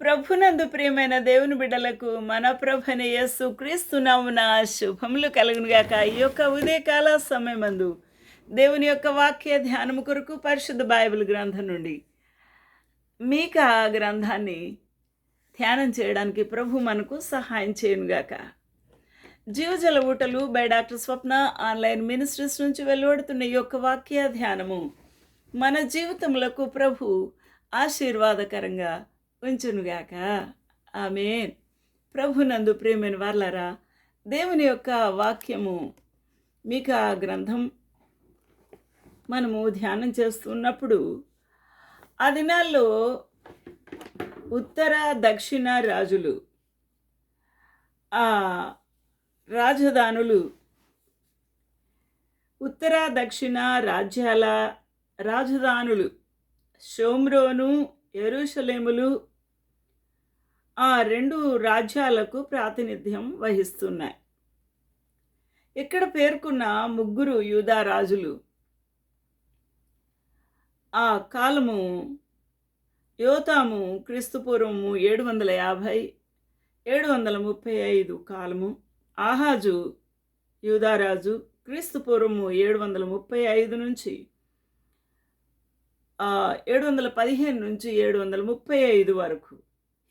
ప్రభునందు ప్రియమైన దేవుని బిడ్డలకు మన ప్రభుని యేసు క్రీస్తునామున శుభములు కలుగునుగాక ఈ యొక్క ఉదయకాల సమయమందు దేవుని యొక్క వాక్య ధ్యానము కొరకు పరిశుద్ధ బైబిల్ గ్రంథం నుండి మీక గ్రంథాన్ని ధ్యానం చేయడానికి ప్రభు మనకు సహాయం చేయనుగాక జీవజల ఊటలు by doctor Swapna online ministries నుంచి వెలువడుతున్న ఈ యొక్క వాక్య ధ్యానము మన జీవితములకు ప్రభు ఆశీర్వాదకరంగా ఉంచునుగాక ఆమె ప్రభునందు ప్రేమైన వాళ్ళరా దేవుని యొక్క వాక్యము మీకు ఆ గ్రంథం మనము ధ్యానం చేస్తున్నప్పుడు ఆ దినాల్లో ఉత్తర దక్షిణ రాజులు ఆ రాజధానులు ఉత్తర దక్షిణ రాజ్యాల రాజధానులు షోమ్రోను ఎరుషలేములు ఆ రెండు రాజ్యాలకు ప్రాతినిధ్యం వహిస్తున్నాయి. ఇక్కడ పేర్కొన్న ముగ్గురు యూదా రాజులు? ఆ కాలము యోతాము క్రీస్తుపూర్వము ఏడు వందల యాభై ఏడు వందల ముప్పై ఐదు కాలము ఆహాజు యూదారాజు క్రీస్తుపూర్వము ఏడు వందల ముప్పై ఐదు నుంచి ఏడు వందల పదిహేను నుంచి ఏడు వందల ముప్పై ఐదు వరకు.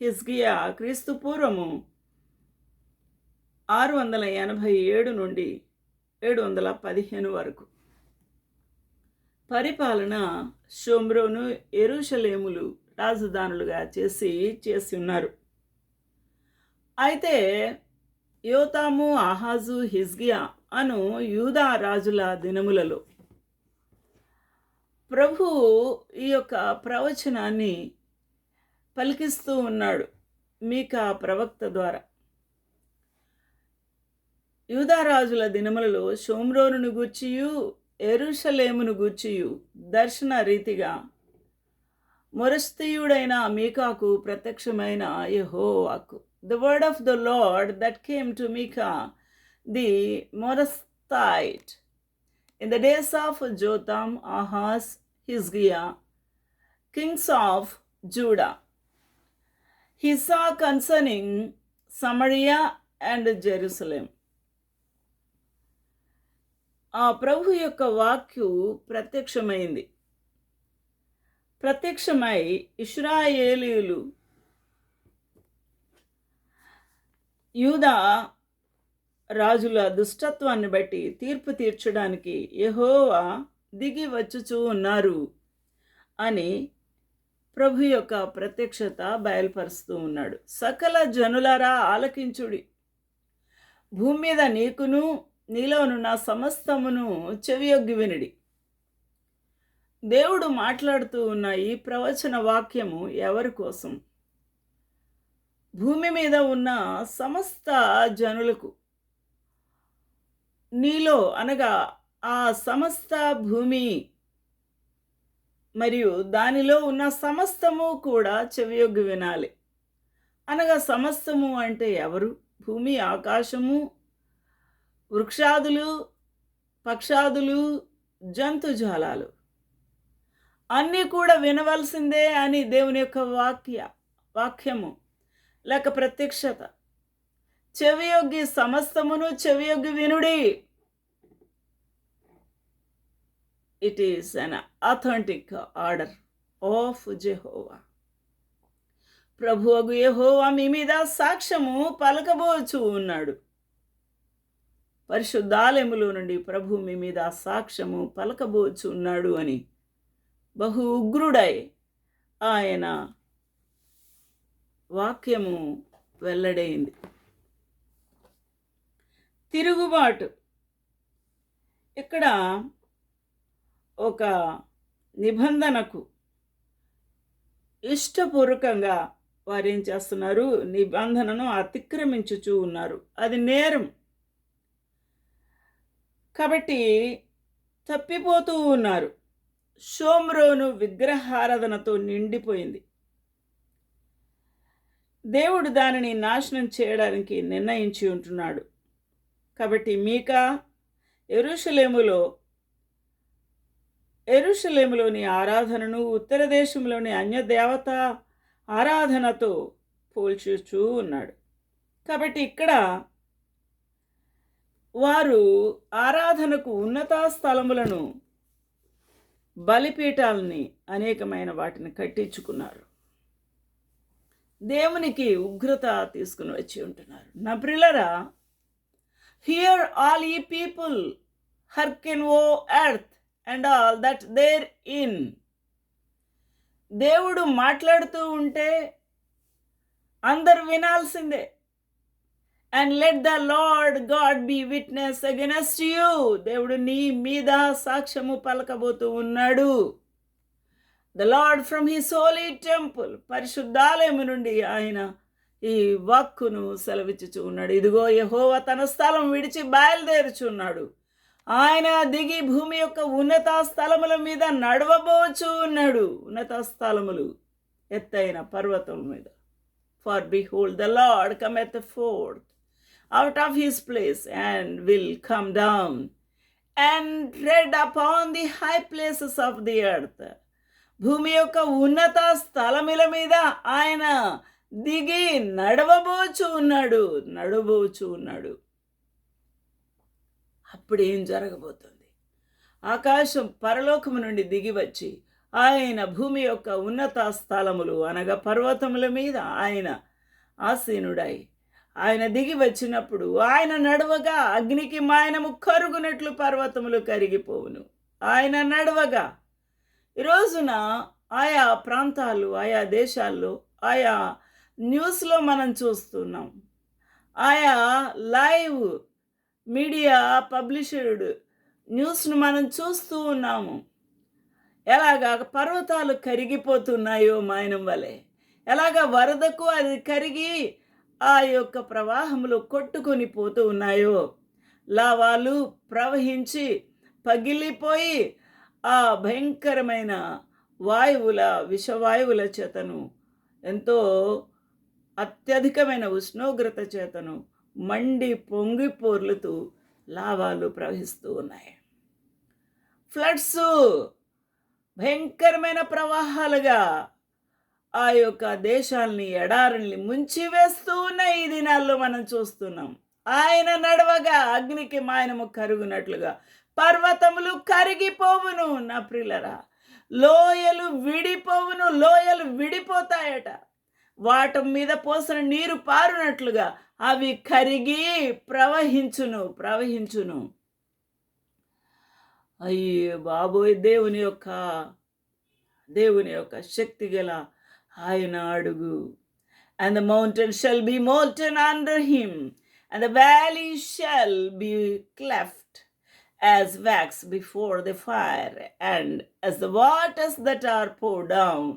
హిజ్గియా క్రీస్తు పూర్వము ఆరు వందల ఎనభై ఏడు నుండి ఏడు వందల పదిహేను వరకు. పరిపాలన షోమ్రోను ఎరుషలేములు రాజధానులుగా చేసి చేసి ఉన్నారు. అయితే యోతాము ఆహాజు హిజ్గియా అను యూదా రాజుల దినములలో ప్రభు ఈ యొక్క ప్రవచనాన్ని పలికిస్తూ ఉన్నాడు మీకా ప్రవక్త ద్వారా. యూదారాజుల దినములలో షోమ్రోనును గూర్చియు ఎరుషలేమును గూర్చియు దర్శన రీతిగా మొరస్తీయుడైన మీకాకు ప్రత్యక్షమైన యహోవాకు. The word of the Lord that came to Micah the Morasthite in the days of Jotham, Ahaz Hizkiah, kings of Judah he saw concerning Samaria and Jerusalem. ఆ ప్రభు యొక్క వాక్యు ప్రత్యక్షమైంది ప్రత్యక్షమై ఇష్రాయేలీయులు యూదా రాజుల దుష్టత్వాన్ని బట్టి తీర్పు తీర్చడానికి యహోవా దిగి వచ్చుచూ ఉన్నారు అని ప్రభు యొక్క ప్రత్యక్షత బయలుపరుస్తూ ఉన్నాడు. సకల జనులారా ఆలకించుడి. భూమి మీద నీకును నీలోనున్న సమస్తమును చెవియొగ్గి వినుడి. దేవుడు మాట్లాడుతూ ఉన్న ఈ ప్రవచన వాక్యము ఎవరి కోసం? భూమి మీద ఉన్న సమస్త జనులకు. నీలో అనగా ఆ సమస్త భూమి మరియు దానిలో ఉన్న సమస్తము కూడా చెవియొగ్గు వినాలి. అనగా సమస్తము అంటే ఎవరు? భూమి ఆకాశము వృక్షాదులు పక్షాదులు జంతుజాలాలు అన్నీ కూడా వినవలసిందే అని దేవుని యొక్క వాక్య వాక్యము. లేక ప్రత్యక్షత. చెవియొగ్గి సమస్తమును చెవియొగ్గి వినుడి. It is an authentic order of Jehovah ప్రభు అగు యెహోవా మీ మీద సాక్ష్యము పలకబోచు ఉన్నాడు. పరిశుద్ధాలయములో నుండి ప్రభు మీ మీద సాక్ష్యము పలకబోచు ఉన్నాడు అని బహు ఉగ్రుడై ఆయన వాక్యము వెల్లడైంది. తిరుగుబాటు. ఇక్కడ ఒక నిబంధనకు ఇష్టపూర్వకంగా వారు ఏం చేస్తున్నారు? నిబంధనను అతిక్రమించుచూ ఉన్నారు. అది నేరం. కాబట్టి తప్పిపోతూ ఉన్నారు. షోమ్రోను విగ్రహారాధనతో నిండిపోయింది. దేవుడు దానిని నాశనం చేయడానికి నిర్ణయించి ఉంటున్నాడు. కాబట్టి మీకా? ఎరుషలేములో ఎరుషలేములోని ఆరాధనను ఉత్తర దేశంలోని అన్యదేవత ఆరాధనతో పోల్చుచూ ఉన్నాడు. కాబట్టి ఇక్కడ వారు ఆరాధనకు ఉన్నత స్థలములను బలిపీఠాలని అనేకమైన వాటిని కట్టించుకున్నారు. దేవునికి ఉగ్రత తీసుకుని వచ్చి ఉంటున్నారు. నా ప్రిల్లరా hear all ye people hearken O earth. And all that therein దేవుడు మాట్లాడుతూ ఉంటే అందరు వినాల్సిందే. And let the Lord God be witness against you దేవుడు నీ మీద సాక్ష్యము పలకబోతూ ఉన్నాడు. The Lord from his holy temple పరిశుద్ధాలయము నుండి ఆయన ఈ వాక్కును సెలవిచ్చుచు ఉన్నాడు. ఇదిగో యహోవ తన స్థలం విడిచి బయలుదేరుచున్నాడు. ఆయన దిగి భూమి యొక్క ఉన్నత స్థలముల మీద నడవబోచు ఉన్నాడు. ఉన్నత స్థలములు ఎత్తైన పర్వతం మీద. For behold the Lord cometh the forth out of his place and will come down and tread upon the high places of the earth భూమి యొక్క ఉన్నత స్థలముల మీద ఆయన దిగి నడవబోచు ఉన్నాడు. నడవబోచు ఉన్నాడు. అప్పుడు ఏం జరగబోతుంది? ఆకాశం పరలోకము నుండి దిగి వచ్చి ఆయన భూమి యొక్క ఉన్నత స్థలములు అనగా పర్వతముల మీద ఆయన ఆసీనుడై. ఆయన దిగి వచ్చినప్పుడు ఆయన నడవగా అగ్నికి మాయనము కరుగునట్లు పర్వతములు కరిగిపోవును. ఆయన నడవగా. ఈ రోజున ఆయా ప్రాంతాలు ఆయా దేశాల్లో ఆయా న్యూస్లో మనం చూస్తున్నాం. ఆయా లైవ్ మీడియా పబ్లిషర్డ్ న్యూస్ను మనం చూస్తూ ఉన్నాము. ఎలాగా పర్వతాలు కరిగిపోతున్నాయో మాయనం వలె? ఎలాగ వరదకు అది కరిగి ఆ యొక్క ప్రవాహంలో కొట్టుకొని పోతూ ఉన్నాయో? లావాలు ప్రవహించి పగిలిపోయి ఆ భయంకరమైన వాయువుల విషవాయువుల చేతను ఎంతో అత్యధికమైన ఉష్ణోగ్రత చేతను మండి పొంగి పొర్లుతూ లావాలు ప్రవహిస్తూ ఉన్నాయి. ఫ్లడ్స్ భయంకరమైన ప్రవాహాలుగా ఆ యొక్క దేశాల్ని ఎడారుల్ని ముంచివేస్తూ ఉన్న ఈ దినాల్లో మనం చూస్తున్నాం ఆయన నడవగా అగ్నికి మాయనము కరుగునట్లుగా పర్వతములు కరిగిపోవును నా ప్రిల్లరా. లోయలు విడిపోవును లోయలు విడిపోతాయట. వాటి మీద పోసిన నీరు పారునట్లుగా అవి కరిగి ప్రవహించును ప్రవహించును. అయ్యో బాబోయ్ దేవుని యొక్క దేవుని యొక్క శక్తి గల ఆయన అడుగు. And the mountain shall be molten under him and the valley shall be cleft as wax before the fire and as the waters that are పో డౌన్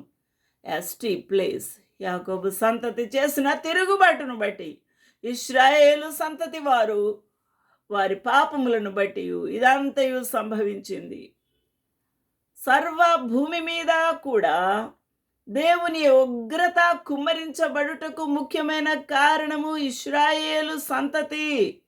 యాజ్ టీ ప్లేస్ యాకోబు సంతతి చేసిన తిరుగుబాటును బట్టి ఇస్రాయేలు సంతతి వారు వారి పాపములను బట్టి ఇదంతయు సంభవించింది. సర్వ భూమి మీద కూడా దేవుని ఉగ్రత కుమ్మరించబడుటకు ముఖ్యమైన కారణము ఇస్రాయేలు సంతతి.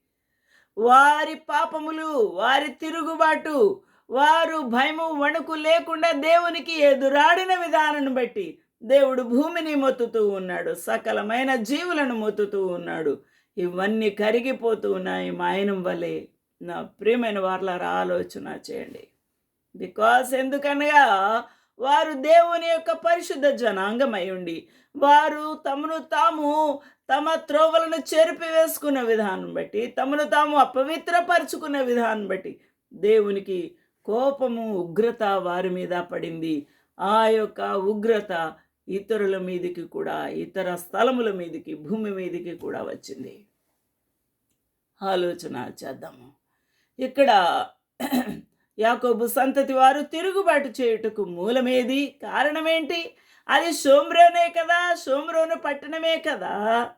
వారి పాపములు వారి తిరుగుబాటు వారు భయము వణుకు లేకుండా దేవునికి ఎదురాడిన విధానం బట్టి దేవుడు భూమిని మొత్తుతూ ఉన్నాడు సకలమైన జీవులను మొత్తుతూ ఉన్నాడు. ఇవన్నీ కరిగిపోతూ ఉన్నాయి మాయనం వలె. నా ప్రియమైన వార్లారా ఆలోచన చేయండి. బికాస్ ఎందుకనగా వారు దేవుని యొక్క పరిశుద్ధ జనాంగమై ఉండి వారు తమను తాము తమ త్రోవలను చెరిపి వేసుకున్న విధానం బట్టి తమను తాము అపవిత్రపరుచుకున్న విధానం బట్టి దేవునికి కోపము ఉగ్రత వారి మీద పడింది. ఆ యొక్క ఉగ్రత ఇతరుల మీదకి కూడా ఇతర స్థలముల మీదకి భూమి మీదకి కూడా వచ్చింది. ఆలోచన చేద్దాము. ఇక్కడ యాకోబు సంతతి వారు తిరుగుబాటు చేయుటకు మూలమేది? కారణమేంటి? అది సోమ్రోనే కదా సోమ్రోను పట్టణమే కదా.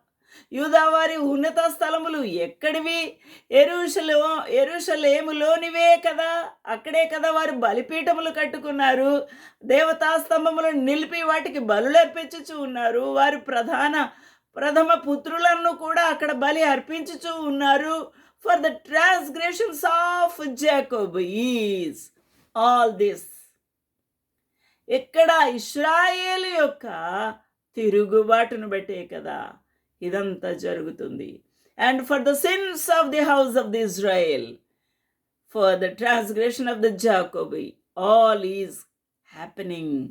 యూదావారి ఉన్నత స్థలములు ఎక్కడివి? ఎరుషలో ఎరుషలేములోనివే కదా? అక్కడే కదా వారు బలిపీఠములు కట్టుకున్నారు. దేవతాస్తంభములను నిలిపి వాటికి బలులు అర్పించుచు ఉన్నారు. వారు ప్రధాన ప్రథమ పుత్రులను కూడా అక్కడ బలి అర్పించుచు ఉన్నారు. For the transgressions of Jacob is all this ఇక్కడ ఇస్రాయేల్ యొక్క తిరుగుబాటును బట్టే కదా? ఇదంతా జరుగుతుంది. And for the sins of the house of the Israel for the transgression of the Jacob all is happening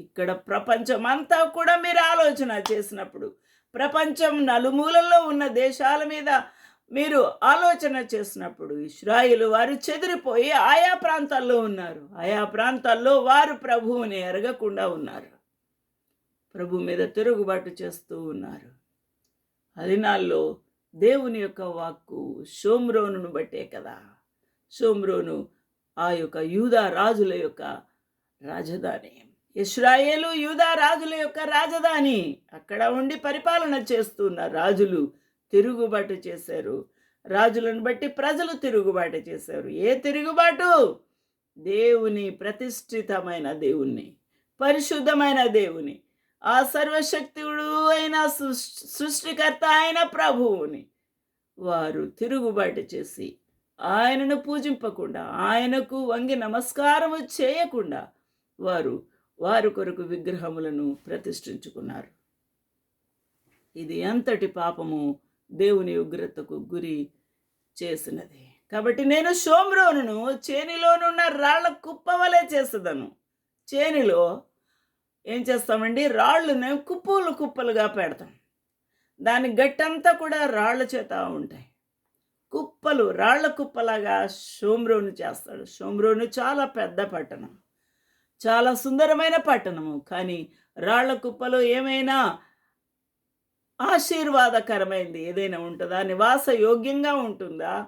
ఇక్కడ ప్రపంచం అంతా కూడా మీరు ఆలోచన చేసినప్పుడు ప్రపంచం నలుమూలల్లో ఉన్న దేశాల మీద మీరు ఆలోచన చేసినప్పుడు ఇస్రాయిలు వారు చెదిరిపోయి ఆయా ప్రాంతాల్లో ఉన్నారు. ఆయా ప్రాంతాల్లో వారు ప్రభువుని ఎరగకుండా ఉన్నారు. ప్రభు మీద తిరుగుబాటు చేస్తూ ఉన్నారు. అదినాల్లో దేవుని యొక్క వాక్కు షోమ్రోనును బట్టే కదా. షోమ్రోను ఆ యొక్క యూదా రాజుల యొక్క రాజధాని. ఇస్రాయేలు యూదా రాజుల యొక్క రాజధాని. అక్కడ ఉండి పరిపాలన చేస్తున్న రాజులు తిరుగుబాటు చేశారు. రాజులను బట్టి ప్రజలు తిరుగుబాటు చేశారు. ఏ తిరుగుబాటు? దేవుని ప్రతిష్ఠితమైన దేవుణ్ణి. పరిశుద్ధమైన దేవుని. ఆ సర్వశక్తుడు అయిన సృష్- సృష్టికర్త అయిన ప్రభువుని వారు తిరుగుబాటు చేసి ఆయనను పూజింపకుండా ఆయనకు వంగి నమస్కారము చేయకుండా వారు వారి కొరకు విగ్రహములను ప్రతిష్ఠించుకున్నారు. ఇది ఎంతటి పాపము దేవుని ఉగ్రతకు గురి చేసినది. కాబట్టి నేను షోమ్రోనును చేనిలోనున్న రాళ్ళ కుప్ప వలె చేసేదను. చేనిలో ఏం చేస్తామండి? రాళ్ళను కుప్పలు కుప్పలుగా పెడతాం. దాని గట్టంతా కూడా రాళ్ళ చేత ఉంటాయి. కుప్పలు రాళ్ళ కుప్పలాగా షోమ్రోను చేస్తాడు. షోమ్రోను చాలా పెద్ద పట్టణం. చాలా సుందరమైన పట్టణము. కానీ రాళ్ళ కుప్పలు ఏమైనా ఆశీర్వాదకరమైంది ఏదైనా ఉంటుందా? నివాస యోగ్యంగా ఉంటుందా?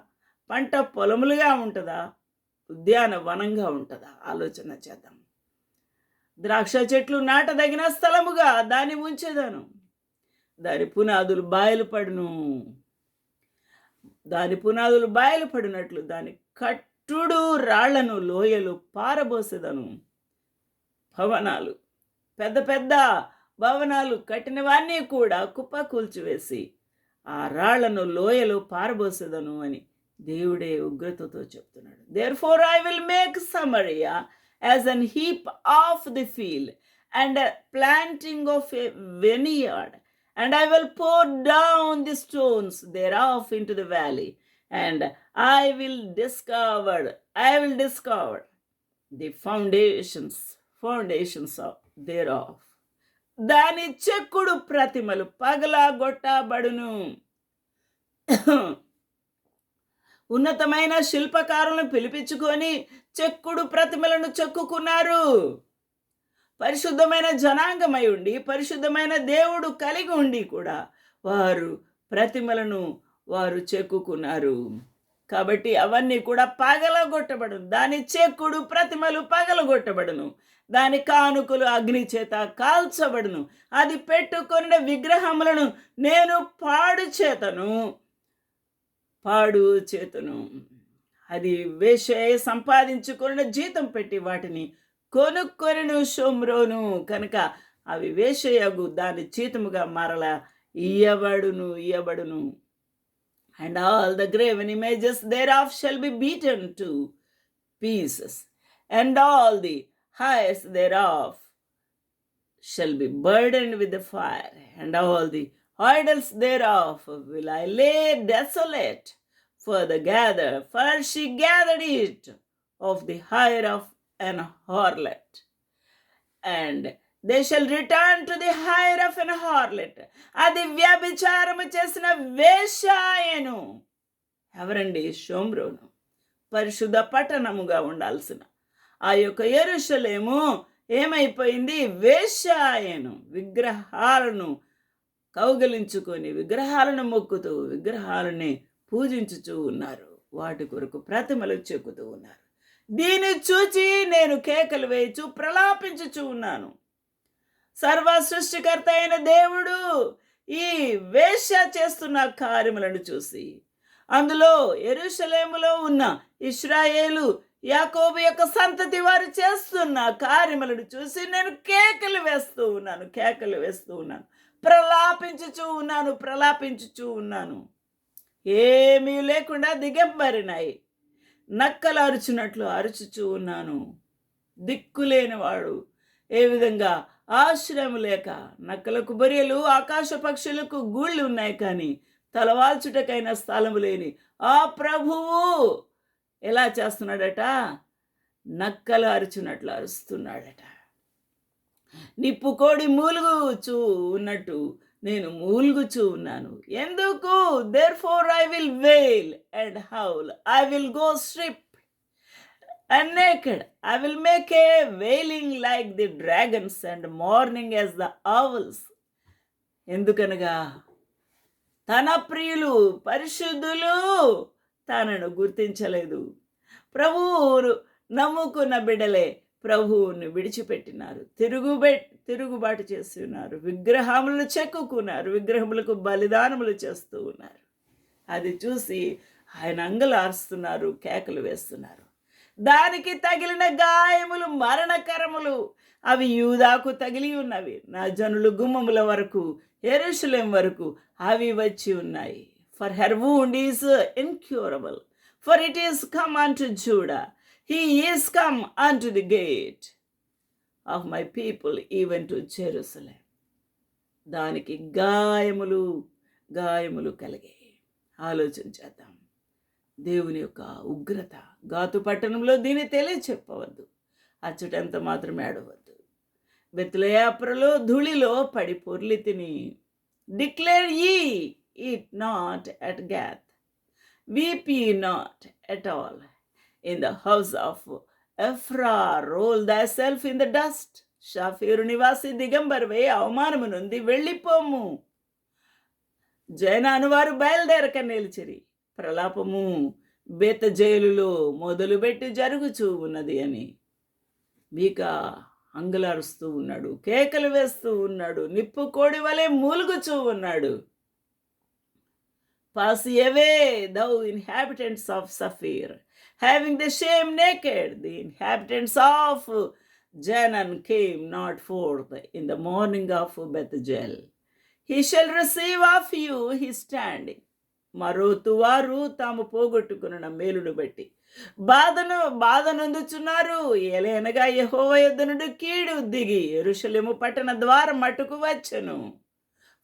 పంట పొలములుగా ఉంటుందా? ఉద్యానవనంగా ఉంటుందా? ఆలోచన చేద్దాం. ద్రాక్ష చెట్లు నాటదగిన స్థలముగా దాన్ని ఉంచేదాను దాని పునాదులు బయలుపడును దాని పునాదులు బయలుపడినట్లు దాని కట్టుడు రాళ్ళను లోయలు పారబోసేదను. భవనాలు పెద్ద పెద్ద భవనాలు కట్టినవన్నీ కూడా కుప్ప కూల్చివేసి ఆ రాళ్ళను లోయలు పారబోసేదను అని దేవుడే ఉగ్రతతో చెప్తున్నాడు. Therefore I will make Samaria As an heap of the field and planting of a vineyard and I will pour down the stones thereof into the valley, and I will discover, I will discover the foundations, foundations of thereof. దాని చెక్కుడు ప్రతిమలు పగలగొట్టబడును ఉన్నతమైన శిల్పకారులను పిలిపించుకొని చెక్కుడు ప్రతిమలను చెక్కుకున్నారు. పరిశుద్ధమైన జనాంగమై ఉండి పరిశుద్ధమైన దేవుడు కలిగి ఉండి కూడా వారు ప్రతిమలను వారు చెక్కుకున్నారు. కాబట్టి అవన్నీ కూడా పగలగొట్టబడును. దాని చెక్కుడు ప్రతిమలు పగలగొట్టబడును. దాని కానుకలు అగ్ని చేత కాల్చబడును. అది పెట్టుకున్న విగ్రహములను నేను పాడు చేతను. పాడు చేతును. అది వేషే సంపాదించుకున్న జీతం పెట్టి వాటిని కొనుక్కొనను షోమ్రోను. కనుక అవి వేషయగు దాని జీతముగా మరల. ఇయ్యబడును ఇయ్యబడును. And all the graven images thereof shall be beaten to pieces and all the hires thereof shall be burned with the and and all the idols thereof will I lay desolate, for the gather, for she gathered it of the hire of an harlot. And they shall return to the hire of an harlot అది వ్యభిచారము చేసిన వేషాయను ఎవరండి షోమ్రోను పరిశుద్ధ పట్టణముగా ఉండాల్సిన ఆ యొక్క ఎరుషలేము ఏమైపోయింది వేషాయను విగ్రహాలను కౌగలించుకొని విగ్రహాలను మొక్కుతూ విగ్రహాలని పూజించుచూ ఉన్నారు. వాటి కొరకు ప్రతిమలు చెక్కుతూ ఉన్నారు. దీన్ని చూచి నేను కేకలు వేయచు ప్రలాపించుచూ ఉన్నాను. సర్వ సృష్టికర్త అయిన దేవుడు ఈ వేష చేస్తున్న కార్యములను చూసి అందులో ఎరుషలేములో ఉన్న ఇస్రాయేలు యాకోబు యొక్క సంతతి వారు చేస్తున్న కార్యములను చూసి నేను కేకలు వేస్తూ ఉన్నాను కేకలు వేస్తూ ఉన్నాను. ప్రలాపించుచూ ఉన్నాను ప్రలాపించుచూ ఉన్నాను. ఏమీ లేకుండా దిగంబరినాయి. నక్కలు అరుచున్నట్లు అరుచుచూ ఉన్నాను. దిక్కులేనివాడు. ఏ విధంగా? ఆశ్రయం లేక. నక్కలకు బొరియలు ఆకాశ పక్షులకు గూళ్ళు ఉన్నాయి కానీ తలవాల్చుటకైన స్థలము లేని. ఆ ప్రభువు! ఎలా చేస్తున్నాడట? నక్కలు అరుచున్నట్లు అరుస్తున్నాడట. నిప్పుకోడి మూలుగుచూ ఉన్నట్టు నేను మూలుగుచూ ఉన్నాను. ఎందుకు? Therefore I will wail and howl I will go strip and naked I will make a wailing like the dragons and mourning as the owls. ఎందుకనగా? తన ప్రియులు పరిశుద్ధులు తనను గుర్తించలేదు. ప్రభువు నమ్ముకున్న బిడ్డలే ప్రభువుని విడిచిపెట్టినారు. తిరుగుబె తిరుగుబాటు చేసి ఉన్నారు విగ్రహములు చెక్కుకున్నారు. విగ్రహములకు బలిదానములు చేస్తూ ఉన్నారు. అది చూసి ఆయన అంగలారుస్తున్నారు కేకలు వేస్తున్నారు. దానికి తగిలిన గాయములు మరణకరములు అవి యూదాకు తగిలి ఉన్నవి. నా జనులు గుమ్మముల వరకు ఎరుషులేం వరకు అవి వచ్చి ఉన్నాయి. For her wound is incurable for it is come unto Judah he is come unto the the gate of my people even to దానికి గాయములు గాయములు కలిగాయి ఆలోచన చేద్దాం. దేవుని యొక్క ఉగ్రత గాతు పట్టణంలో దీన్ని తెలియ చెప్పవద్దు. అచ్చటంత మాత్రం ఏడవద్దు. బెత్లయాపురలో ధూళిలో పడి పొర్లి తిని declare ye it not at Gath weep ye not at all in the house of Aphrah roll the self in the dust షాఫీరు నివాసి దిగంబర్వే అవమానము నుండి వెళ్ళిపోము జైనాను వారు బయలుదేరక నిలిచిరి ప్రలాపము బేత జైలులో మొదలుపెట్టి జరుగుచూ ఉన్నది అని మీక అంగలారుస్తూ ఉన్నాడు కేకలు వేస్తూ ఉన్నాడు నిప్పు కోడి వలె మూలుగుచూ ఉన్నాడు pass away thou inhabitants of Saphir having the shame naked the inhabitants of Zaanan came not forth in the mourning of Bethezel he shall receive of you his standing మరోతు వారు తాము పోగొట్టుకున్న మేలును బట్టి. బాధను బాధ నొందుచున్నారు ఏలైనగా యహోవ కీడు దిగి ఎరుషలేము పట్టణ ద్వారా మటుకు వచ్చను.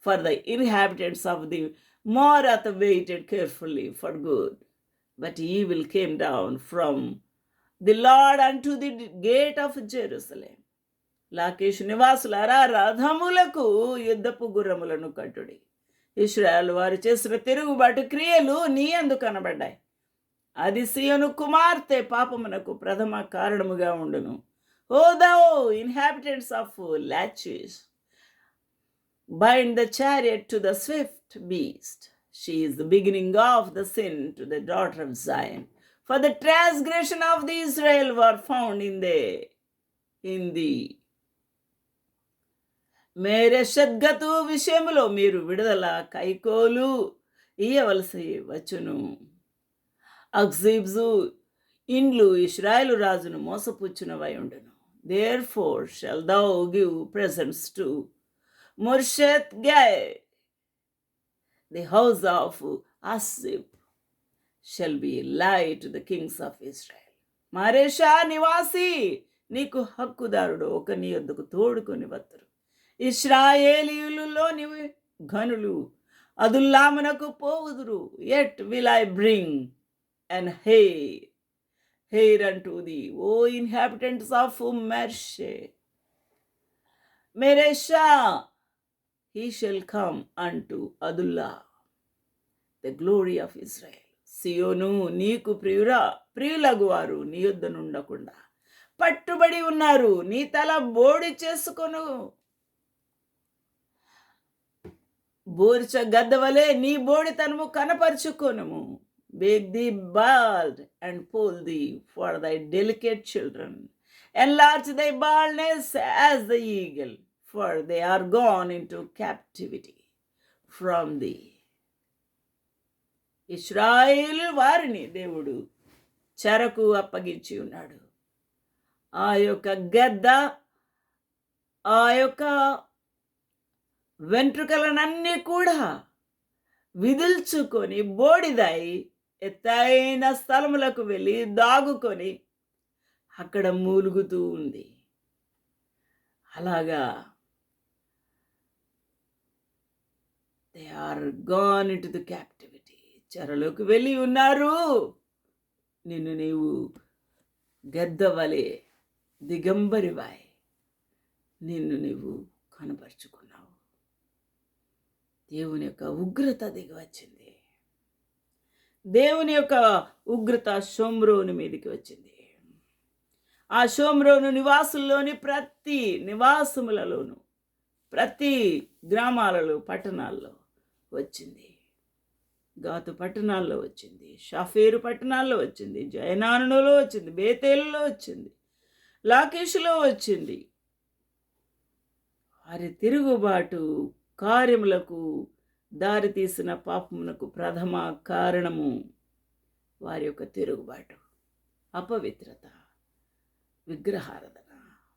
For the inhabitants of the Maroth waited carefully for good but evil down down the the Lord the gate the gate of Jerusalem Lachish నివాసులారా రథములకు యుద్ధపు గుర్రములను కట్టుడి. ఇస్రాయల్ వారు చేసిన తిరుగుబాటు క్రియలు నీ అందు కనబడ్డాయి. అది సియోను కుమార్తె పాపమునకు ప్రథమ కారణముగా ఉండును. O thou inhabitants of Lachish bind the chariot to the swift beast. she is the beginning of the sin to the daughter of Zion for the transgression of the Israel were found in thee in the మేరే షద్గతు విషయములో మీరు విడుదల కైకోలు ఇయ్యవలసి వచ్చును అక్జీబ్జు ఇండ్లు ఇస్రాయేలు రాజును మోసపుచ్చునవై ఉండును therefore shall thou give presents to Moresheth Gath the house of Asip shall be light to the kings of Israel. మారేషా నివాసి నీకు హక్కుదారుడు ఒక నీ వద్దకు తోడుకొని వద్దరు ఇస్రాయేలీయులలో నీవు ఘనులు అదుల్లామునకు పోవుదురు. Yet will I bring and hey heir unto the O inhabitants of మెర్షే Mareshah he shall come unto Adullam the glory of Israel సియోను నీకు ప్రియురా ప్రియులగు వారు నీ యొద్ద నుండకుండా. పట్టుబడి ఉన్నారు నీ తల బోడి చేసుకొను. బోర్చ గద్దవలే నీ బోడితనము కనపరుచుకొనుము. Make the bald and poll the for thy delicate children enlarge thy baldness as the eagle, for they are gone into captivity from thee. ఇస్రాయిల్ వారిని దేవుడు చెరకు అప్పగించి ఉన్నాడు. ఆ యొక్క గద్ద ఆ యొక్క వెంట్రుకలనన్నీ కూడా విదుల్చుకొని బోడిదాయి ఎత్తైన స్థలములకు వెళ్ళి దాగుకొని అక్కడ మూలుగుతూ ఉంది. అలాగా they are gone into the cap చెరలోకి వెళ్ళి ఉన్నారు. నిన్ను నీవు గద్దవలే దిగంబరివాయ్. నిన్ను నీవు కనపరుచుకున్నావు దేవుని యొక్క ఉగ్రత దిగి వచ్చింది దేవుని యొక్క ఉగ్రత షోమ్రోని మీదకి వచ్చింది. ఆ సోమ్రోను నివాసుల్లోని ప్రతి నివాసములలోను ప్రతి గ్రామాలలో పట్టణాల్లో వచ్చింది. గాతు పట్టణాల్లో వచ్చింది షాఫీరు పట్టణాల్లో వచ్చింది జయనానులో వచ్చింది బేతేలులో వచ్చింది లాకేష్లో వచ్చింది. వారి తిరుగుబాటు కార్యములకు దారితీసిన పాపమునకు ప్రథమ కారణము వారి యొక్క తిరుగుబాటు. అపవిత్రత విగ్రహారాధన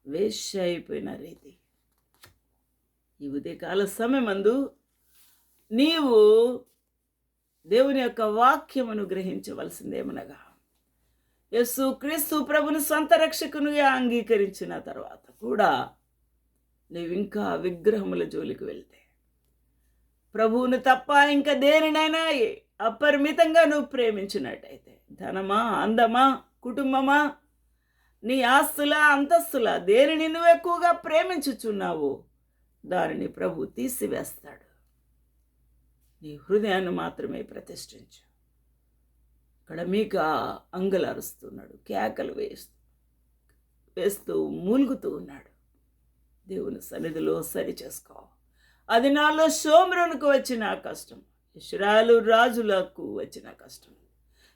వేశ్య అయిపోయిన రీతి. ఈ ఉదయకాల సమయమందు నీవు దేవుని యొక్క వాక్యమును గ్రహించవలసిందేమనగా యస్సు క్రీస్తు ప్రభుని సొంత రక్షకునిగా అంగీకరించిన తర్వాత కూడా నీవు ఇంకా విగ్రహముల జోలికి వెళ్తే ప్రభువును తప్ప ఇంకా దేనినైనా అపరిమితంగా నువ్వు ప్రేమించినట్టయితే ధనమా అందమా కుటుంబమా నీ ఆస్తుల అంతస్తుల దేనిని నువ్వు ఎక్కువగా ప్రేమించుచున్నావు దానిని ప్రభు తీసివేస్తాడు. నీ హృదయాన్ని మాత్రమే ప్రతిష్ఠించు. ఇక్కడ మీకు అంగలు అరుస్తున్నాడు కేకలు వేస్తూ వేస్తూ మూలుగుతూ ఉన్నాడు. దేవుని సన్నిధిలో సరి చేసుకో. అది నాలో సోమరునికి వచ్చిన కష్టం ఇస్రాయలు రాజులకు వచ్చిన కష్టం.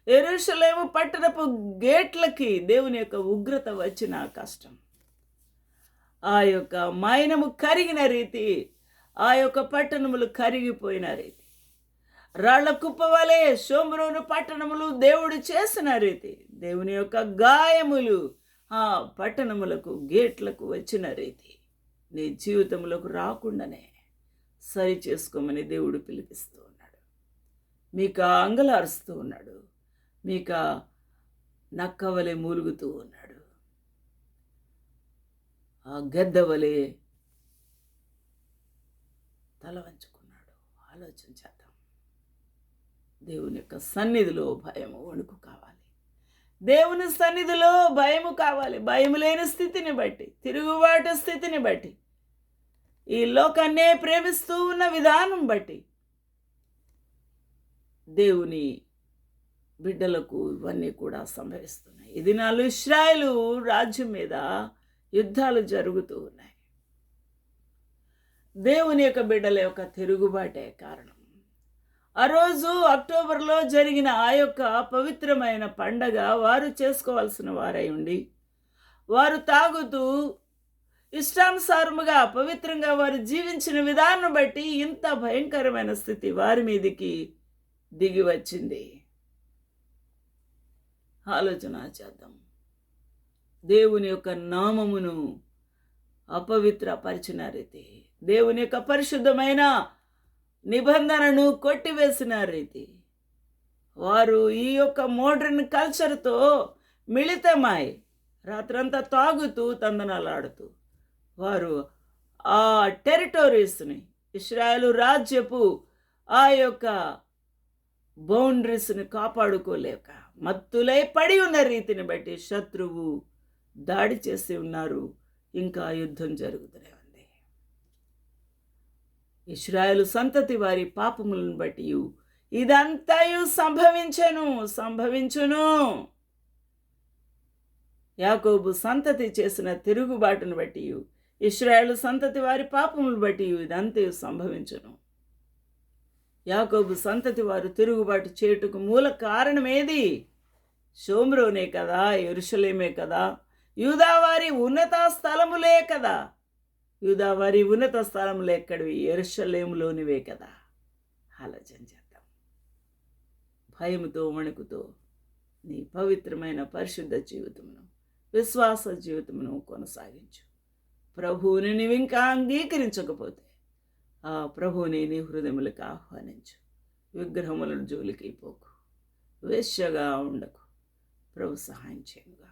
ఎరుషలేము పట్టణపు గేట్లకి దేవుని యొక్క ఉగ్రత వచ్చిన కష్టం. ఆ యొక్క మైనము కరిగిన రీతి ఆ యొక్క పట్టణములు కరిగిపోయిన రీతి. రాళ్ళ కుప్పవలే సోమరోను పట్టణములు దేవుడు చేసిన రీతి. దేవుని యొక్క గాయములు ఆ పట్టణములకు గేట్లకు వచ్చిన రీతి. నీ జీవితంలోకి రాకుండానే సరి చేసుకోమని దేవుడు పిలిపిస్తూ ఉన్నాడు. మీక అంగలారుస్తూ ఉన్నాడు. మీక నక్కవలే మూలుగుతూ ఉన్నాడు. ఆ గద్దవలే తల వంచుకున్నాడు. ఆలోచించాలి. దేవుని యొక్క సన్నిధిలో భయము వణుకు కావాలి. దేవుని సన్నిధిలో భయము కావాలి. భయం లేని స్థితిని బట్టి తిరుగుబాటు స్థితిని బట్టి ఈ లోకాన్నే ప్రేమిస్తూ ఉన్న విధానం బట్టి దేవుని బిడ్డలకు ఇవన్నీ కూడా సంభవిస్తున్నాయి. ఇది నాలుగు ఇస్రాయలు రాజ్యం మీద యుద్ధాలు జరుగుతూ ఉన్నాయి. దేవుని యొక్క బిడ్డల యొక్క తిరుగుబాటే కారణం. ఆ రోజు అక్టోబర్లో జరిగిన ఆ యొక్క పవిత్రమైన పండగ వారు చేసుకోవాల్సిన వారై ఉండి వారు తాగుతూ ఇష్టానుసారముగా పవిత్రంగా వారు జీవించిన విధానం బట్టి ఇంత భయంకరమైన స్థితి వారి మీదికి దిగి వచ్చింది. ఆలోచన చేద్దాం. దేవుని యొక్క నామమును అపవిత్ర రీతి దేవుని యొక్క పరిశుద్ధమైన నిబంధనను కొట్టివేసిన రీతి వారు ఈ యొక్క మోడ్రన్ కల్చర్తో మిళితమై రాత్రంతా తాగుతూ తందనాలాడుతూ వారు ఆ టెరిటోరీస్ని ఇస్రాయలు రాజ్యపు ఆ యొక్క బౌండరీస్ని కాపాడుకోలేక మత్తులై పడి ఉన్న రీతిని బట్టి శత్రువు దాడి చేసి ఉన్నారు. ఇంకా యుద్ధం జరుగుతున్నాయి ఇస్రాయలు సంతతి వారి పాపములను బట్టి ఇదంతయు సంభవించను సంభవించును. యాకోబు సంతతి చేసిన తిరుగుబాటును బట్టి ఇస్రాయేల్ సంతతి వారి పాపములు బట్టి ఇదంతయు సంభవించును. యాకోబు సంతతి వారు తిరుగుబాటు చేయుటకు మూల కారణం ఏది షోమ్రోనే కదా ఎరుషలేమే కదా యూదావారి ఉన్నత స్థలములే కదా. యూదావారి ఉన్నత స్థలములు ఎక్కడివి? ఎరుషలేములోనివే కదా. ఆలోచన చేద్దాం. భయముతో వణుకుతో నీ పవిత్రమైన పరిశుద్ధ జీవితమును విశ్వాస జీవితమును కొనసాగించు. ప్రభువుని నీవు ఇంకా అంగీకరించకపోతే ఆ ప్రభువుని నీ హృదయములకు ఆహ్వానించు. విగ్రహములను జోలికి పోకు. వేశ్యగా ఉండకు. ప్రభు సహాయం చేయుగా